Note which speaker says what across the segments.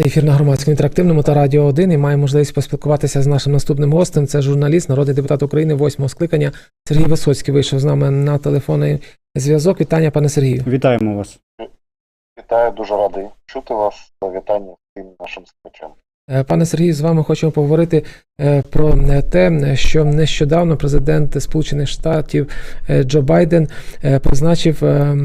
Speaker 1: Це ефір на громадському інтерактивному та радіо 1 і маємо можливість поспілкуватися з нашим наступним гостем. Це журналіст, народний депутат України восьмого скликання Сергій Висоцький вийшов з нами на телефонний зв'язок. Вітання, пане Сергію.
Speaker 2: Вітаємо вас.
Speaker 3: Вітаю, дуже радий чути вас. Вітання всім нашим слухачам.
Speaker 1: Е, Пане Сергію, з вами хочемо поговорити е, про е, те, що нещодавно президент Сполучених Штатів Джо Байден призначив е,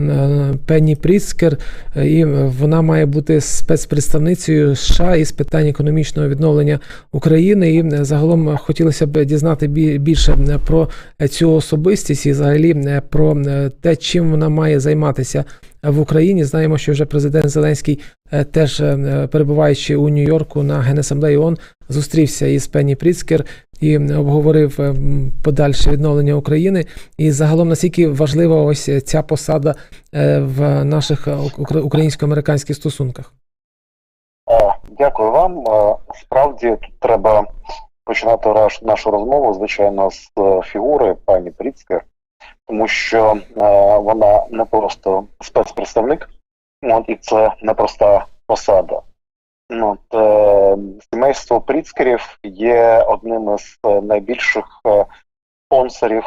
Speaker 1: Пенні Пріцкер, і вона має бути спецпредставницею США із питань економічного відновлення України. І загалом хотілося б дізнати бі- більше про цю особистість і взагалі про те, чим вона має займатися в Україні. Знаємо, що вже президент Зеленський е, теж е, перебуваючи у Нью-Йорку на Генасамблеї ООН, зустрівся із Пенні Пріцкер і обговорив е, подальше відновлення України. І загалом наскільки важлива ось ця посада е, в наших е, українсько-американських стосунках.
Speaker 3: Е, Дякую вам. Е, Справді тут треба починати нашу розмову, звичайно, з е, фігури пані Пріцкер, тому що е, вона не просто спецпредставник, от, і це непроста посада. От, е, сімейство Пріцкерів є одним із е, найбільших е, спонсорів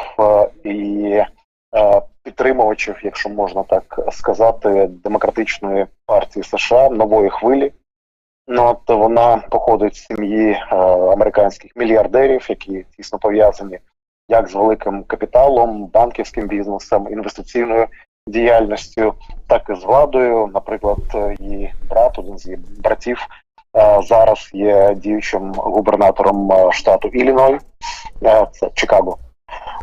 Speaker 3: і підтримувачів, якщо можна так сказати, демократичної партії США нової хвилі. От вона походить з сім'ї американських мільярдерів, які тісно пов'язані як з великим капіталом, банківським бізнесом, інвестиційною діяльністю, так і з владою. Наприклад, її брат, один з її братів, е, зараз є діючим губернатором е, штату Ілліной, е, це Чикаго.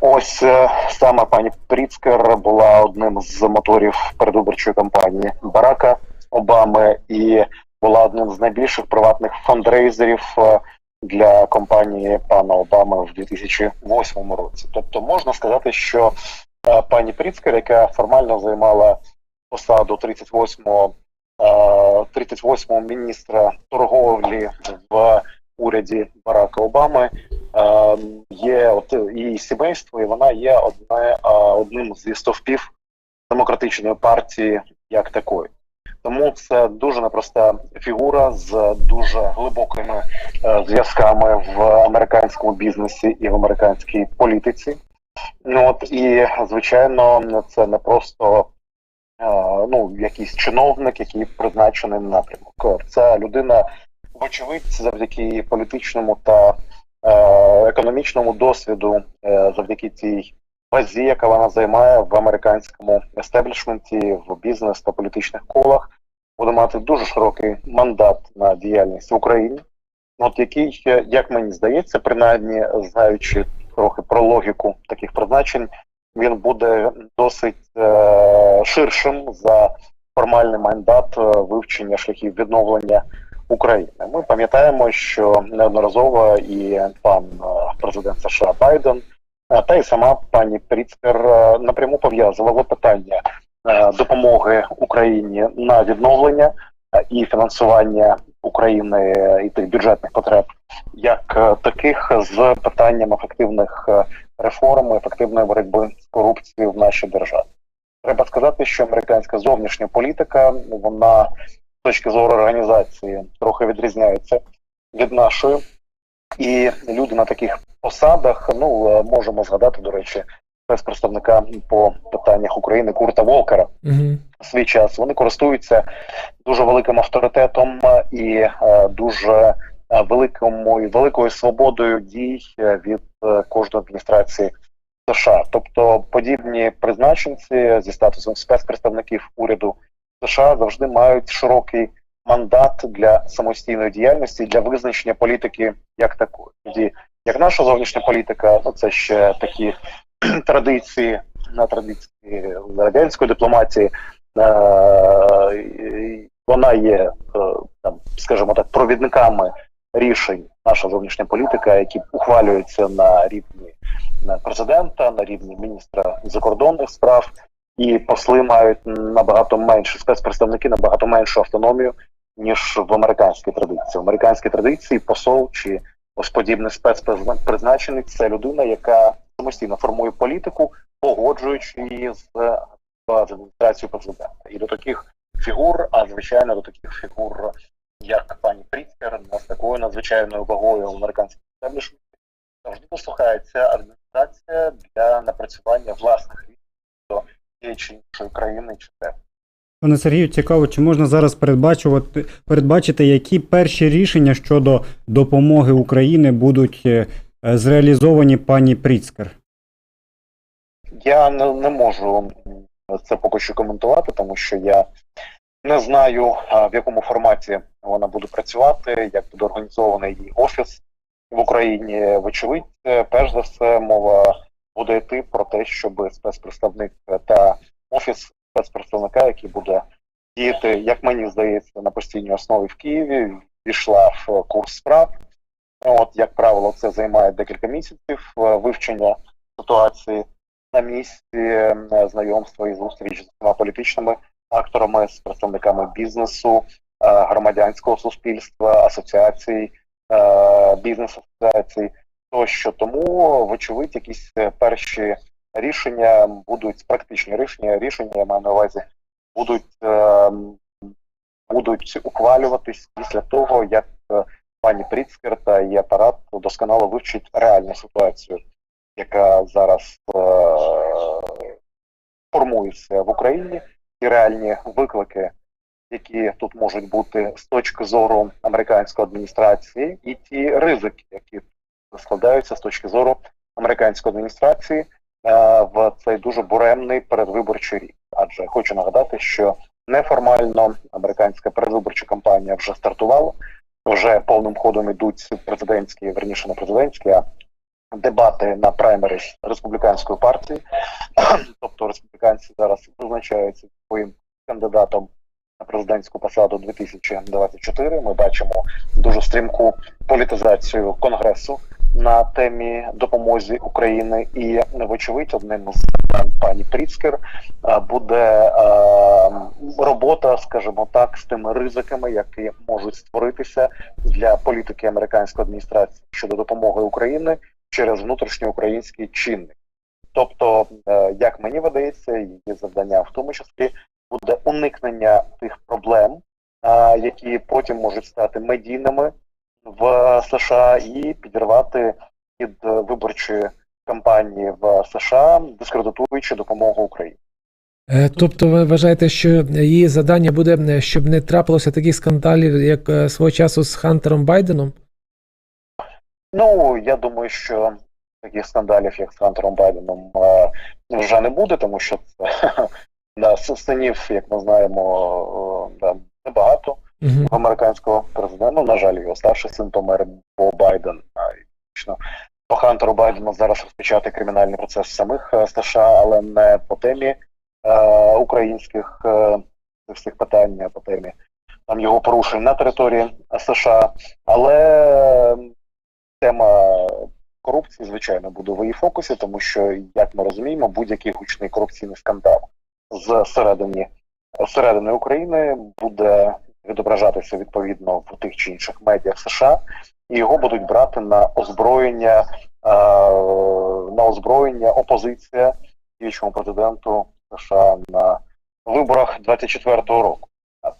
Speaker 3: Ось саме пані Пріцкер була одним з моторів передвиборчої кампанії Барака Обами і була одним з найбільших приватних фандрейзерів для компанії пана Обами в 2008 році. Тобто можна сказати, що е, пані Пріцкер, яка формально займала посаду 38-го е, 38-го міністра торговлі в уряді Барака Обами, е, є от її сімейство, і вона є одне, е, одним зі стовпів демократичної партії як такої. Тому це дуже непроста фігура з дуже глибокими е, зв'язками в американському бізнесі і в американській політиці. Ну от і звичайно, це не просто е, ну якийсь чиновник, який призначений на напрямок. Це людина, вочевидь, завдяки політичному та е, економічному досвіду, завдяки цій вазі, яка вона займає в американському естеблішменті, в бізнес та політичних колах, буде мати дуже широкий мандат на діяльність в Україні. От який, е, як мені здається, принаймні знаючи трохи про логіку таких призначень, він буде досить е, ширшим за формальний мандат е, вивчення шляхів відновлення України. Ми пам'ятаємо, що неодноразово і пан е, президент США Байден та й сама пані Пріцкер е, напряму пов'язувала питання е, допомоги Україні на відновлення е, і фінансування України е, і тих бюджетних потреб, як е, таких з питанням ефективних е, реформ, ефективної боротьби з корупцією в нашій державі. Треба сказати, що американська зовнішня політика вона з точки зору організації трохи відрізняється від нашої, і люди на таких посадах, ну е, можемо згадати, до речі, спецпредставника по питаннях України Курта Волкера
Speaker 1: Угу.
Speaker 3: свій час. Вони користуються дуже великим авторитетом е, і е, дуже великому і великою свободою дій від кожної адміністрації США. Тобто подібні призначенці зі статусом спецпредставників уряду США завжди мають широкий мандат для самостійної діяльності для визначення політики як такої. Тоді як наша зовнішня політика, ну це ще такі традиції на традиції радянської дипломатії. Е, Вона є е, там, скажімо так, провідниками рішень наша зовнішня політика, які ухвалюються на рівні президента, на рівні міністра закордонних справ, і посли мають набагато менше спецпредставники, набагато меншу автономію ніж в американській традиції. В американській традиції посол чи ось подібний спецпризначений це людина, яка самостійно формує політику, погоджуючи її з, з адміністрацією президента. І до таких фігур, а звичайно до таких фігур, як пані Пріцкер з такою надзвичайною вагою в американському естеблішменті завжди послухається адміністрація для напрацювання власних рішень до тієї чи іншої країни чи те.
Speaker 2: Пане Сергію, цікаво, чи можна зараз передбачувати передбачити, які перші рішення щодо допомоги Україні будуть е, е, зреалізовані пані Пріцкер?
Speaker 3: Я не, не можу це поки що коментувати, тому що я не знаю, в якому форматі вона буде працювати, як буде організований її офіс в Україні. Вочевидь, е, перш за все, мова буде йти про те, щоб спецпредставник та офіс спецпредставника, який буде діяти, як мені здається, на постійній основі в Києві, війшла в курс справ. От, як правило, це займає декілька місяців е, вивчення ситуації на місці знайомства і зустріч з політичними акторами, з представниками бізнесу, е, громадянського суспільства, асоціацій, е, бізнес-асоціацій тощо. Тому, вочевидь, якісь перші рішення будуть практичні рішення, рішення маю на увазі, будуть, е, будуть ухвалюватись після того, як е, пані Пріцкер та її апарат досконало вивчить реальну ситуацію яка зараз е- формується в Україні, ті реальні виклики, які тут можуть бути з точки зору американської адміністрації, і ті ризики, які складаються з точки зору американської адміністрації в цей дуже буремний передвиборчий рік. Адже хочу нагадати, що неформально американська передвиборча кампанія вже стартувала. Вже повним ходом ідуть президентські, верніше не президентські, а дебати на праймеріс республіканської партії. тобто республіканці зараз визначаються своїм кандидатом на президентську посаду 2024. Ми бачимо дуже стрімку політизацію конгресу на темі допомозі України, і вочевидь, одним з пані Пріцкер буде а, робота, скажімо так, з тими ризиками, які можуть створитися для політики американської адміністрації щодо допомоги України через внутрішньоукраїнський чинник. Тобто, е, як мені видається, її завдання в тому числі буде уникнення тих проблем, е, які потім можуть стати медійними в США і підірвати під виборчої кампанії в США, дискредитуючи допомогу Україні.
Speaker 1: Е, Тобто ви вважаєте, що її завдання буде, е, щоб не трапилося таких скандалів, як е, свого часу з Хантером Байденом?
Speaker 3: Ну я думаю, що таких скандалів, як з Хантером Байденом, вже не буде, тому що це да, синів, як ми знаємо, да, небагато
Speaker 1: Угу.
Speaker 3: американського президента. Ну, на жаль, його старший син помер, бо Байден. По Хантеру Байдену зараз розпочати кримінальний процес самих е, США, але не по темі е, українських е, всіх питань, а по темі там його порушень на території США. Але тема корупції, звичайно, буде в її фокусі, тому що, як ми розуміємо, будь-який гучний корупційний скандал з середини України буде відображатися відповідно в тих чи інших медіах США, і його будуть брати на озброєння, е, на озброєння опозиція діючому президенту США на виборах 24-го року.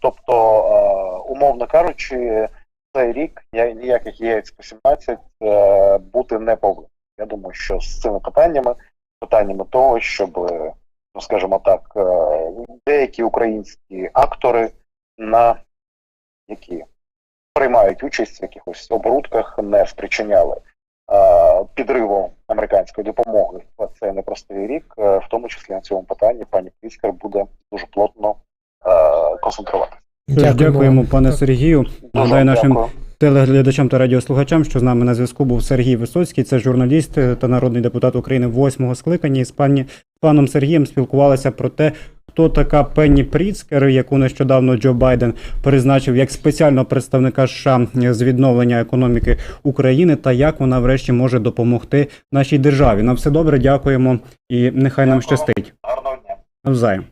Speaker 3: Тобто, е, умовно кажучи, цей рік ніяких яєць по 17 е, бути не повинен. Я думаю, що з цими питаннями, питаннями того, щоб, ну скажімо так, деякі українські актори, на які приймають участь в якихось оборудках, не спричиняли е, підриву американської допомоги в цей непростий рік, е, в тому числі на цьому питанні пані Пріскер буде дуже плотно е, концентруватися.
Speaker 2: Тож дякуємо, пане Сергію. Нагадаю нашим
Speaker 3: дякую.
Speaker 2: телеглядачам та радіослухачам, що з нами на зв'язку був Сергій Висоцький, це журналіст та народний депутат України восьмого скликання. І з пані з паном Сергієм спілкувалися про те, хто така Пенні Пріцкер, яку нещодавно Джо Байден призначив як спеціального представника США з відновлення економіки України, та як вона врешті може допомогти нашій державі. На все добре, дякуємо і нехай нам щастить.
Speaker 3: Гарного дня.
Speaker 2: Навзаєм.